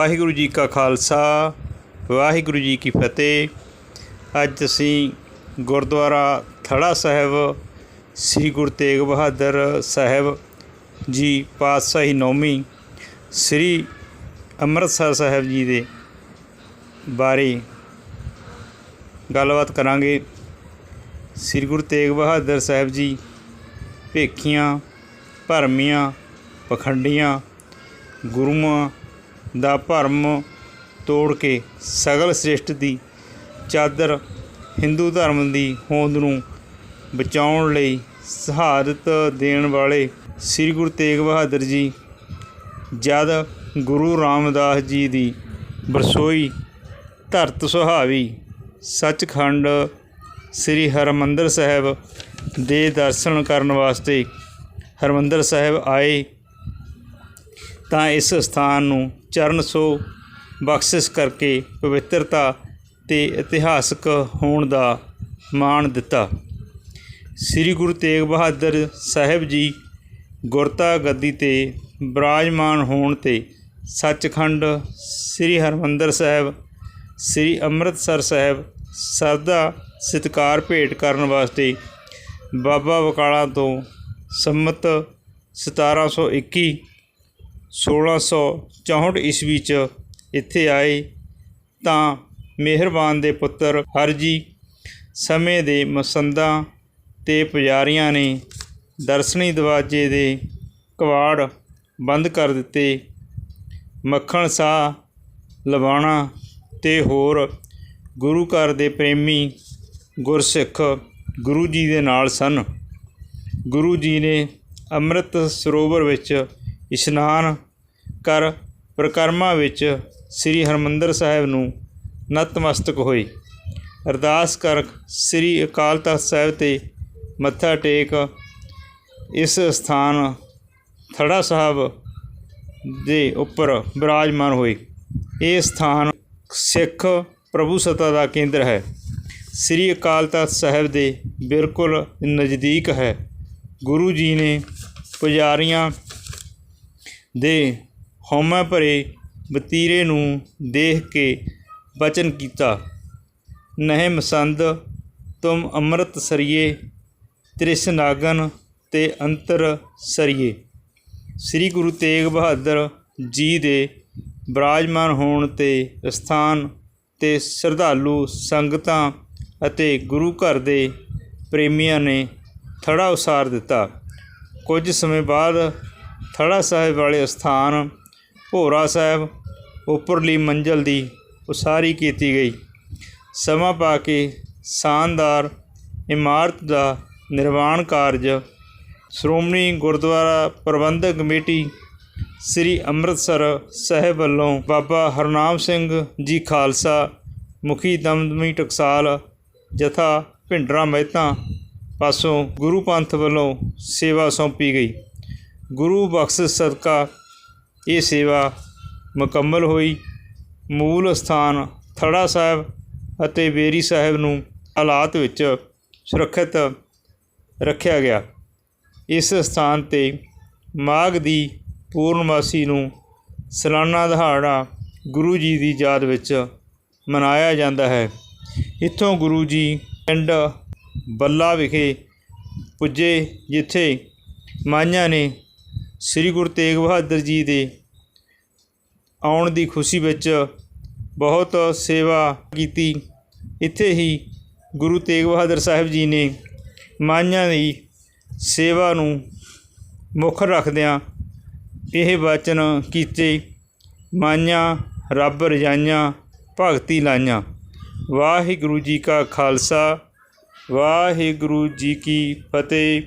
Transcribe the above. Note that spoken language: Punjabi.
ਵਾਹਿਗੁਰੂ ਜੀ ਕਾ ਖਾਲਸਾ, ਵਾਹਿਗੁਰੂ ਜੀ ਕੀ ਫਤਿਹ। ਅੱਜ ਅਸੀਂ ਗੁਰਦੁਆਰਾ ਥੜਾ ਸਾਹਿਬ, ਸ੍ਰੀ ਗੁਰੂ ਤੇਗ ਬਹਾਦਰ ਸਾਹਿਬ ਜੀ ਪਾਤਸ਼ਾਹੀ ਨੌਵੀਂ, ਸ੍ਰੀ ਅੰਮ੍ਰਿਤਸਰ ਸਾਹਿਬ ਜੀ ਦੇ ਬਾਰੇ ਗੱਲਬਾਤ ਕਰਾਂਗੇ। ਸ੍ਰੀ ਗੁਰੂ ਤੇਗ ਬਹਾਦਰ ਸਾਹਿਬ ਜੀ ਭੇਖੀਆਂ, ਭਰਮੀਆਂ, ਪਖੰਡੀਆਂ, ਗੁਰੂਆਂ ਦਾ ਭਰਮ ਤੋੜ ਕੇ ਸਗਲ ਸ੍ਰਿਸ਼ਟ ਦੀ ਚਾਦਰ ਹਿੰਦੂ ਧਰਮ ਦੀ ਹੋਂਦ ਨੂੰ ਬਚਾਉਣ ਲਈ ਸ਼ਹਾਦਤ ਦੇਣ ਵਾਲੇ ਸ੍ਰੀ ਗੁਰੂ ਤੇਗ ਬਹਾਦਰ ਜੀ, ਜਦ ਗੁਰੂ ਰਾਮਦਾਸ ਜੀ ਦੀ ਬਰਸੋਈ ਧਰਤ ਸੁਹਾਵੀ ਸੱਚਖੰਡ ਸ੍ਰੀ ਹਰਮੰਦਰ ਸਾਹਿਬ ਦੇ ਦਰਸ਼ਨ ਕਰਨ ਵਾਸਤੇ ਹਰਮੰਦਰ ਸਾਹਿਬ ਆਏ ਤਾਂ ਇਸ ਸਥਾਨ ਨੂੰ ਚਰਨ ਸੋ ਬਖਸ਼ਿਸ਼ ਕਰਕੇ ਪਵਿੱਤਰਤਾ ਤੇ ਇਤਿਹਾਸਕ ਹੋਣ ਦਾ ਮਾਣ ਦਿੱਤਾ। ਸ੍ਰੀ ਗੁਰੂ ਤੇਗ ਬਹਾਦਰ ਸਾਹਿਬ ਜੀ ਗੁਰਤਾ ਗੱਦੀ ਤੇ ਬਿਰਾਜਮਾਨ ਹੋਣ ਤੇ ਸੱਚਖੰਡ ਸ੍ਰੀ ਹਰਮੰਦਰ ਸਾਹਿਬ, ਸ੍ਰੀ ਅੰਮ੍ਰਿਤਸਰ ਸਾਹਿਬ ਸਰਦਾ ਸਤਿਕਾਰ ਭੇਟ ਕਰਨ ਵਾਸਤੇ ਬਾਬਾ ਬਕਾਲਾ ਤੋਂ ਸੰਮਤ 1721 1664 ਈਸਵੀ ਚ ਇੱਥੇ ਆਏ ਤਾਂ ਮਿਹਰਬਾਨ ਦੇ ਪੁੱਤਰ ਹਰਜੀ ਸਮੇਂ ਦੇ ਮਸੰਦਾਂ ਤੇ ਪੁਜਾਰੀਆਂ ਨੇ ਦਰਸ਼ਨੀ ਦਰਵਾਜ਼ੇ ਦੇ ਕਵਾੜ ਬੰਦ ਕਰ ਦਿੱਤੇ। ਮੱਖਣ ਸਾਹ, ਲਵਾਣਾ ਤੇ ਹੋਰ ਗੁਰੂ ਘਰ ਦੇ ਪ੍ਰੇਮੀ ਗੁਰਸਿੱਖ ਗੁਰੂ ਜੀ ਦੇ ਨਾਲ ਸਨ। ਗੁਰੂ ਜੀ ਨੇ ਅੰਮ੍ਰਿਤ ਸਰੋਵਰ ਵਿੱਚ ਇਸ਼ਨਾਨ ਕਰ ਪ੍ਰਕਰਮਾ ਵਿੱਚ ਸ੍ਰੀ ਹਰਮੰਦਰ ਸਾਹਿਬ ਨੂੰ ਨਤਮਸਤਕ ਹੋਏ ਅਰਦਾਸ ਕਰ ਸ੍ਰੀ ਅਕਾਲ ਤਖਤ ਸਾਹਿਬ ਤੇ ਮੱਥਾ ਟੇਕ। ਇਸ ਸਥਾਨ ਥੜਾ ਸਾਹਿਬ ਦੇ ਉੱਪਰ ਬਿਰਾਜਮਾਨ ਹੋਏ ਇਹ ਸਥਾਨ ਸਿੱਖ ਪ੍ਰਭੂ ਸੱਤਾ ਦਾ ਕੇਂਦਰ ਹੈ। ਸ੍ਰੀ ਅਕਾਲ ਤਖਤ ਸਾਹਿਬ ਦੇ ਬਿਲਕੁਲ ਨਜ਼ਦੀਕ ਹੈ। ਗੁਰੂ ਜੀ ਨੇ ਪੁਜਾਰੀਆਂ ਦੇ ਹਉਮੈ ਭਰੇ ਵਤੀਰੇ ਨੂੰ ਦੇਖ ਕੇ ਬਚਨ ਕੀਤਾ। ਨਹਿ ਮਸੰਦ ਤੁਮ ਅੰਮ੍ਰਿਤ ਸਰੀਏ ਤ੍ਰਿਸ਼ਨਾਗਨ ਤੇ ਅੰਤਰ ਸਰੀਏ। ਸ੍ਰੀ ਗੁਰੂ ਤੇਗ ਬਹਾਦਰ ਜੀ ਦੇ ਬਰਾਜਮਾਨ ਹੋਣ ਤੇ ਸਥਾਨ ਤੇ ਸ਼ਰਧਾਲੂ, ਸੰਗਤਾਂ ਅਤੇ ਗੁਰੂ ਘਰ ਦੇ ਪ੍ਰੇਮੀਆਂ ਨੇ ਥੜਾ ਉਸਾਰ ਦਿੱਤਾ। ਕੁਝ ਸਮੇਂ ਬਾਅਦ ਥੜਾ ਸਾਹਿਬ ਵਾਲੇ ਸਥਾਨ ਭੋਰਾ ਸਾਹਿਬ ਉੱਪਰਲੀ ਮੰਜ਼ਲ ਦੀ ਉਸਾਰੀ ਕੀਤੀ ਗਈ। ਸਮਾਂ ਪਾ ਕੇ ਸ਼ਾਨਦਾਰ ਇਮਾਰਤ ਦਾ ਨਿਰਮਾਣ ਕਾਰਜ, ਸ਼੍ਰੋਮਣੀ ਗੁਰਦੁਆਰਾ ਪ੍ਰਬੰਧਕ ਕਮੇਟੀ ਸ੍ਰੀ ਅੰਮ੍ਰਿਤਸਰ ਸਾਹਿਬ ਵੱਲੋਂ ਬਾਬਾ ਹਰਨਾਮ ਸਿੰਘ ਜੀ ਖਾਲਸਾ, ਮੁਖੀ ਦਮਦਮੀ ਟਕਸਾਲ, ਜਥਾ ਭਿੰਡਰਾ ਮਹਿਤਾ ਪਾਸੋਂ ਗੁਰੂ ਪੰਥ ਵੱਲੋਂ ਸੇਵਾ ਸੌਂਪੀ ਗਈ। ਗੁਰੂ ਬਖਸ਼ ਸਦਕਾ। ਇਹ ਸੇਵਾ ਮੁਕੰਮਲ ਹੋਈ। ਮੂਲ ਸਥਾਨ ਥੜਾ ਸਾਹਿਬ ਅਤੇ ਬੇਰੀ ਸਾਹਿਬ ਨੂੰ ਹਾਲਾਤ ਵਿੱਚ ਸੁਰੱਖਿਅਤ ਰੱਖਿਆ ਗਿਆ। ਇਸ ਸਥਾਨ ਤੇ ਮਾਘ ਦੀ ਪੂਰਨਮਾਸੀ ਨੂੰ ਸਾਲਾਨਾ ਦਿਹਾੜਾ ਗੁਰੂ ਜੀ ਦੀ ਯਾਦ ਵਿੱਚ ਮਨਾਇਆ ਜਾਂਦਾ ਹੈ। ਇੱਥੋਂ ਗੁਰੂ ਜੀ ਪਿੰਡ ਬੱਲਾ ਵਿਖੇ ਪੁੱਜੇ, ਜਿੱਥੇ ਮਾਈਆਂ ਨੇ ਸ੍ਰੀ ਗੁਰੂ ਤੇਗ ਬਹਾਦਰ ਜੀ ਦੇ ਆਉਣ ਦੀ ਖੁਸ਼ੀ ਵਿੱਚ ਬਹੁਤ ਸੇਵਾ ਕੀਤੀ। ਇੱਥੇ ਹੀ ਗੁਰੂ ਤੇਗ ਬਹਾਦਰ ਸਾਹਿਬ ਜੀ ਨੇ ਮਾਈਆਂ ਦੀ ਸੇਵਾ ਨੂੰ ਮੁੱਖ ਰੱਖਦਿਆਂ ਇਹ ਵਚਨ ਕੀਤੇ, ਮਾਈਆਂ, ਰੱਬ ਰਜਾਈਆਂ, ਭਗਤੀ ਲਾਈਆਂ। ਵਾਹਿਗੁਰੂ ਜੀ ਕਾ ਖਾਲਸਾ, ਵਾਹਿਗੁਰੂ ਜੀ ਕੀ ਫਤਿਹ।